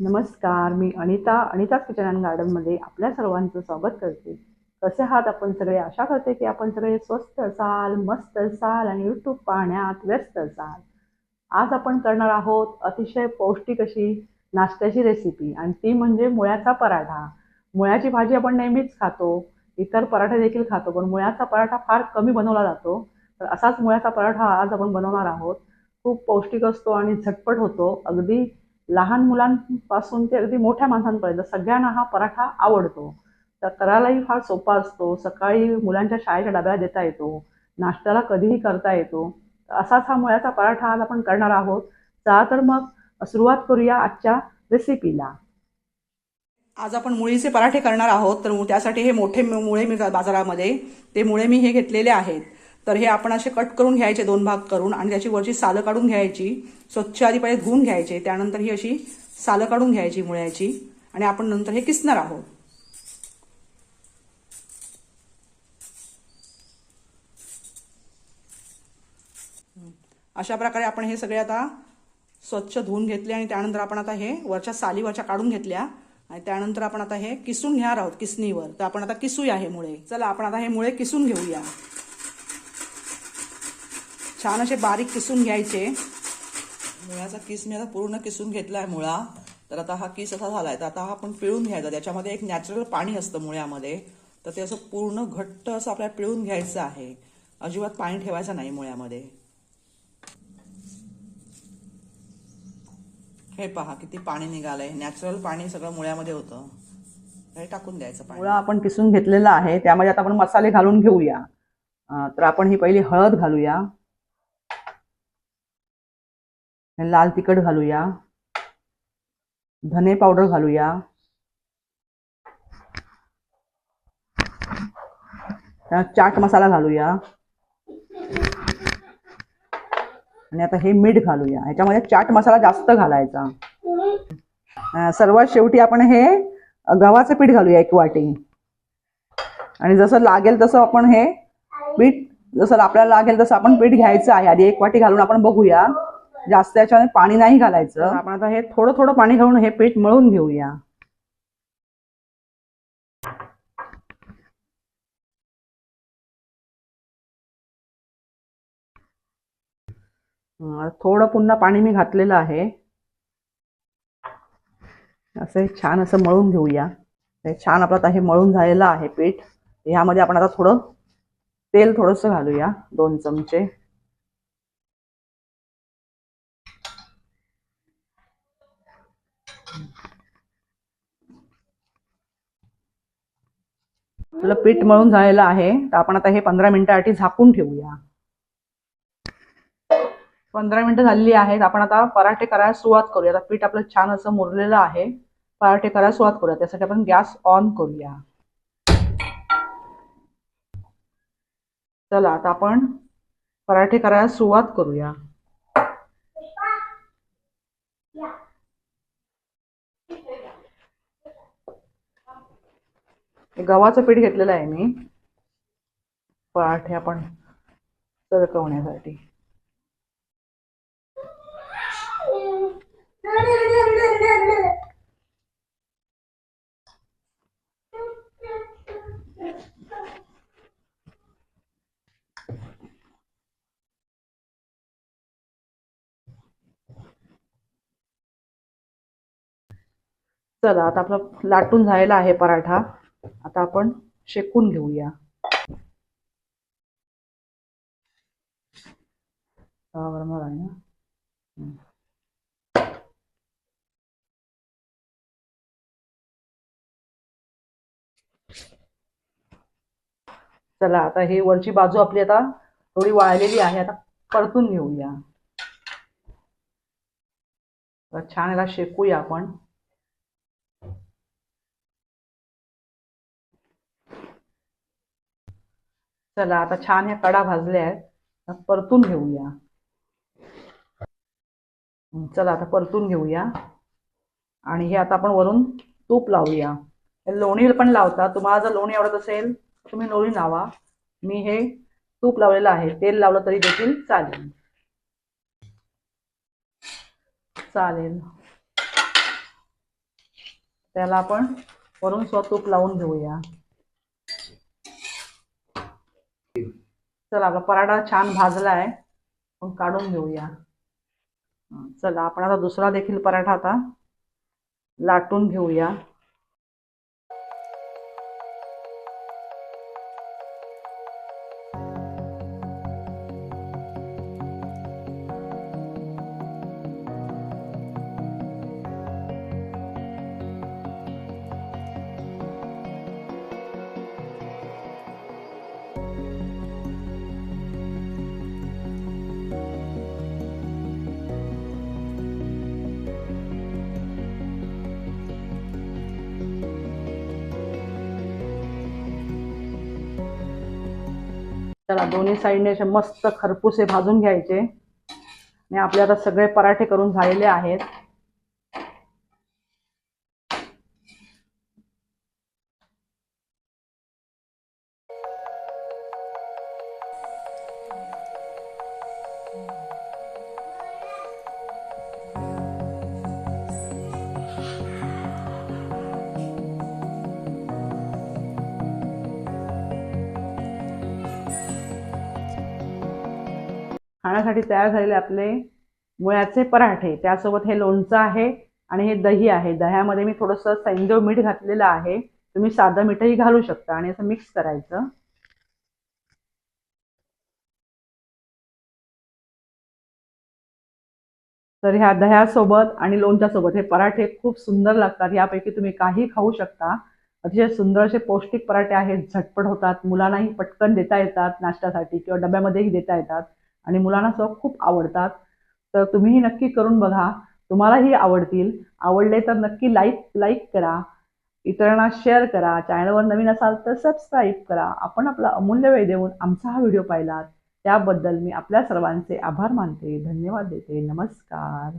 नमस्कार मी अनिता अनिताच किचन अँड गार्डनमध्ये आपल्या सर्वांचं स्वागत करते. कसे आहात आपण सगळे? आशा करते की आपण सगळे स्वस्त असाल मस्त असाल आणि यूट्यूब पाहण्यात व्यस्त असाल. आज आपण करणार आहोत अतिशय पौष्टिक अशी नाश्त्याची रेसिपी आणि ती म्हणजे मुळ्याचा पराठा. मुळ्याची भाजी आपण नेहमीच खातो इतर पराठे देखील खातो पण मुळ्याचा पराठा फार कमी बनवला जातो. तर असाच मुळ्याचा पराठा आज आपण बनवणार आहोत. खूप पौष्टिक असतो आणि झटपट होतो. अगदी लहान मुलांपासून ते अगदी मोठ्या माणसांपर्यंत सगळ्यांना हा पराठा आवडतो. तर करायलाही फार सोपा असतो. सकाळी मुलांच्या शाळेच्या डब्याला देता येतो. नाश्त्याला कधीही करता येतो. असाच हा मुळ्याचा पराठा आज आपण करणार आहोत. चला तर मग सुरुवात करूया आजच्या रेसिपीला आज आपण मुळीचे पराठे करणार आहोत. तर त्यासाठी हे मोठे मुळे मी बाजारामध्ये ते मुळे मी हे घेतलेले आहेत. तर हे आपण असे कट करून घ्यायचे दोन भाग करून आणि त्याची वरची सालं काढून घ्यायची स्वच्छ आधी पहिले धुवून घ्यायचे त्यानंतर ही अशी सालं काढून घ्यायची मुळ्याची आणि आपण नंतर हे किसणार आहोत. अशा प्रकारे आपण हे सगळे आता स्वच्छ धुवून घेतले आणि त्यानंतर आपण आता हे वरच्या सालीवरच्या काढून घेतल्या आणि त्यानंतर आपण आता हे किसून घेणार आहोत किसणीवर. तर आपण आता किसूया हे मुळे. चला आपण आता हे मुळे किसून घेऊया. छान असे बारीक किसून घ्यायचे. मुळ्याचा किस मी आता पूर्ण किसून घेतलाय मुळा. तर आता हा किस असा झालाय तर आता हा आपण पिळून घ्यायचा. त्याच्यामध्ये एक नॅचरल पाणी असतं मुळ्यामध्ये. तर ते असं पूर्ण घट्ट असं आपल्याला पिळून घ्यायचं आहे. अजिबात पाणी ठेवायचं नाही मुळ्यामध्ये. हे पहा किती पाणी निघालंय. नॅचरल पाणी सगळं मुळ्यामध्ये होतं. हे टाकून द्यायचं पाणी. मुळा आपण किसून घेतलेला आहे. त्यामध्ये आता आपण मसाले घालून घेऊया. तर आपण ही पहिली हळद घालूया. लाल तिखट घालूया. धने पावडर घालूया. चाट मसाला घालूया. आणि आता हे मीठ घालूया. ह्याच्यामध्ये चाट मसाला जास्त घालायचा. सर्वात शेवटी आपण हे गव्हाचं पीठ घालूया एक वाटी. आणि जसं लागेल तसं आपण हे पीठ जसं आपल्याला लागेल तसं आपण पीठ घ्यायचं आहे. आधी एक वाटी घालून आपण बघूया. जास्त याच्यामध्ये पाणी नाही घालायचं. आपण आता हे थोडं थोडं पाणी घालून हे पीठ मळून घेऊया. थोडं पुन्हा पाणी मी घातलेलं आहे. असं हे छान असं मळून घेऊया. हे छान आपलं आता हे मळून झालेलं आहे पीठ. ह्यामध्ये आपण आता थोडं तेल थोडंसं घालूया दोन चमचे. आपलं पीठ मळून झालेलं आहे. तर आपण आता हे पंधरा मिनिटासाठी झाकून ठेवूया. पंधरा मिनिटं झालेली आहेत. आपण आता पराठे करायला सुरुवात करूया. आता पीठ आपलं छान असं मुरलेलं आहे. पराठे करायला सुरुवात करूया. त्यासाठी आपण गॅस ऑन करूया. चला आता आपण पराठे करायला सुरुवात करूया. गव्हाचं पीठ घेतलेलं आहे मी. पराठे आपण सरकवण्यासाठी चला आता आपला लाटून झालेला आहे पराठा. आता आपण शेकून घेऊया. ना? चला आता हे वरची बाजू आपली आता थोडी वाळलेली आहे आता परतून घेऊया. छान याला शेकूया आपण. चला आता छान ह्या कडा भाजल्या आहेत. परतून घेऊया. चला आता परतून घेऊया. आणि हे आता आपण वरून तूप लावूया. लोणी पण लावता तुम्हाला जर लोणी आवडत असेल तर तुम्ही लोणी लावा. मी हे तूप लावलेलं आहे. तेल लावलं तरी देखील चालेल. चालेल. त्याला आपण वरून स्व तूप लावून घेऊया. चला आपला पराठा छान भाजला आहे मग काढून घेऊया. चला आपण आता दुसरा देखील पराठा आता लाटून घेऊया. त्याला दोन्ही साईडने असे मस्त खरपूसे भाजून घ्यायचे. आणि आपले आता सगळे पराठे करून झालेले आहेत. खाण्यासाठी तयार झालेले आपले मुळ्याचे पराठे. त्यासोबत हे लोणचं आहे आणि हे दही आहे. दह्यामध्ये मी थोडंसं सैंदव मीठ घातलेलं आहे. तुम्ही साधं मीठही घालू शकता आणि असं मिक्स करायचं. तर ह्या दह्यासोबत आणि लोणच्यासोबत हे पराठे खूप सुंदर लागतात. यापैकी तुम्ही काही खाऊ शकता. अतिशय सुंदर असे पौष्टिक पराठे आहेत. झटपट होतात. मुलांनाही पटकन देता येतात नाश्त्यासाठी किंवा डब्यामध्येही देता येतात. आणि मुलांना सुद्धा खूप आवडतात. तर तुम्हीही नक्की करून बघा. तुम्हालाही आवडतील. आवडले तर नक्की लाईक लाईक करा. इतरांना शेअर करा. चॅनलवर नवीन असाल तर सबस्क्राईब करा. आपण आपला अमूल्य वेळ देऊन आमचा हा व्हिडिओ पाहिलात. त्याबद्दल मी आपल्या सर्वांचे आभार मानते. धन्यवाद देते. नमस्कार.